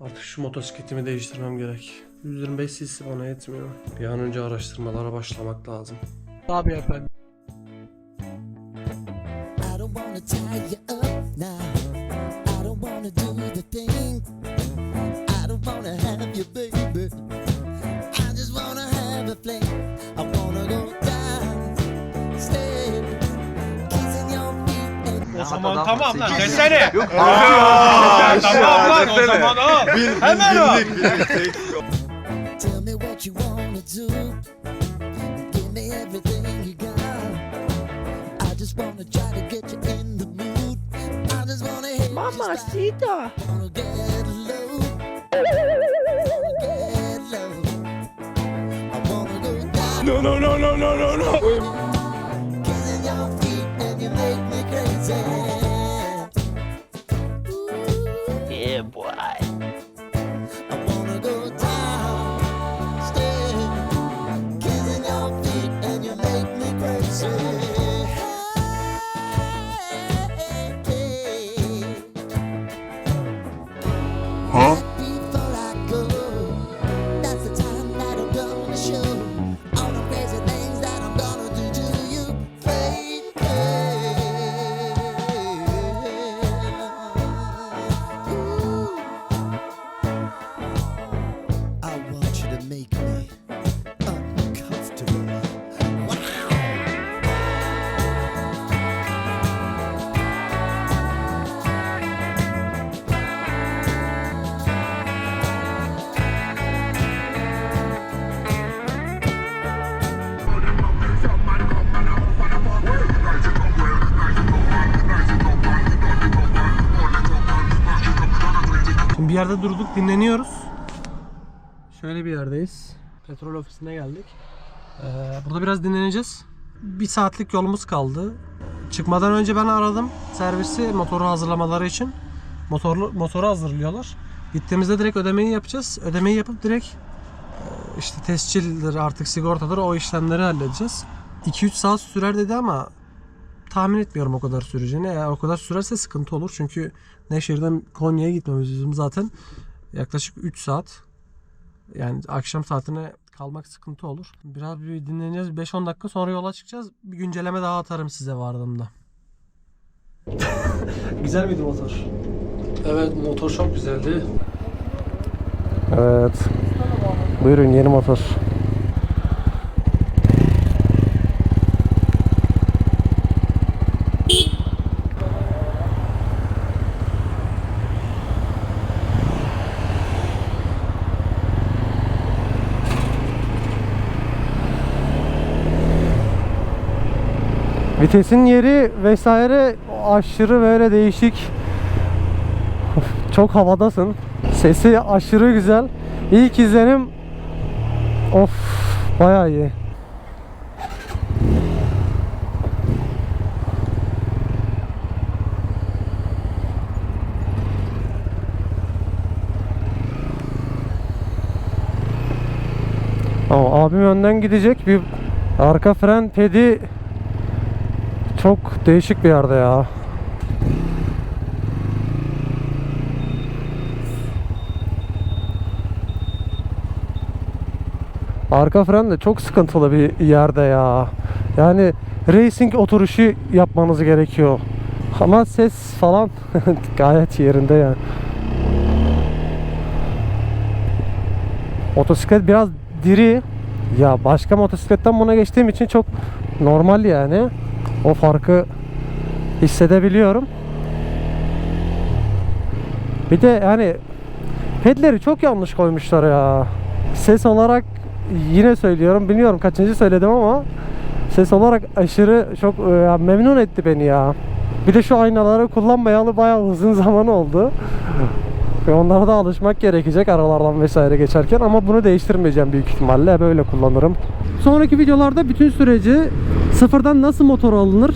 Artık şu motosikletimi değiştirmem gerek. 125 cc bana yetmiyor. Bir an önce araştırmalara başlamak lazım. Tabii efendim. I don't wanna tie you up feet and O zaman adam tamam lan sekiz- desene. Yok Aa, tamam lan o zaman al. Hemen al. tell me what you wanna do. Give me everything you got. I just wanna try to get you in the mood. I just wanna hit Mamacita. Wanna get low. Wanna get low. I wanna go down. No no no no no no no. Kissing your feet and you make Bir yerde durduk dinleniyoruz. Şöyle bir yerdeyiz. Petrol ofisine geldik. Ee, burada biraz dinleneceğiz. Bir saatlik yolumuz kaldı. Çıkmadan önce ben aradım servisi motoru hazırlamaları için. Motorlu, motoru hazırlıyorlar. Gittiğimizde direkt ödemeyi yapacağız. Ödemeyi yapıp direkt e, işte tescildir artık sigortadır o işlemleri halledeceğiz. 2-3 saat sürer dedi ama tahmin etmiyorum o kadar süreceğini. Eğer o kadar sürerse sıkıntı olur. Çünkü Nevşehir'den Konya'ya gitmemiz bizim zaten yaklaşık 3 saat. Yani akşam saatine kalmak sıkıntı olur. Biraz bir dinleneceğiz. 5-10 dakika sonra yola çıkacağız. Bir güncelleme daha atarım size vardığımda. Güzel miydi motor? Evet motor çok güzeldi. Evet. Buyurun yeni motor. Vitesin yeri vesaire aşırı böyle değişik. Çok havadasın. Sesi aşırı güzel. İlk izlenim of bayağı iyi. Ama abim önden gidecek bir arka fren pedi çok değişik bir yerde ya. Arka fren de çok sıkıntılı bir yerde ya. Yani racing oturuşu yapmanız gerekiyor. Ama ses falan gayet yerinde yani. Motosiklet biraz diri. Ya başka motosikletten buna geçtiğim için çok normal yani. O farkı hissedebiliyorum. Bir de yani pedleri çok yanlış koymuşlar ya. Ses olarak yine söylüyorum. Bilmiyorum kaçıncı söyledim ama ses olarak aşırı çok e, ya memnun etti beni ya. Bir de şu aynaları kullanmayalı bayağı uzun zaman oldu. Ve onlara da alışmak gerekecek aralardan vesaire geçerken ama bunu değiştirmeyeceğim büyük ihtimalle böyle kullanırım. Sonraki videolarda bütün süreci sıfırdan nasıl motor alınır,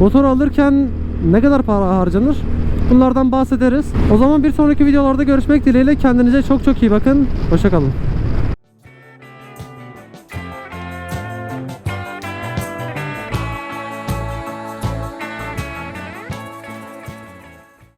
motor alırken ne kadar para harcanır bunlardan bahsederiz. O zaman bir sonraki videolarda görüşmek dileğiyle kendinize çok çok iyi bakın. Hoşçakalın.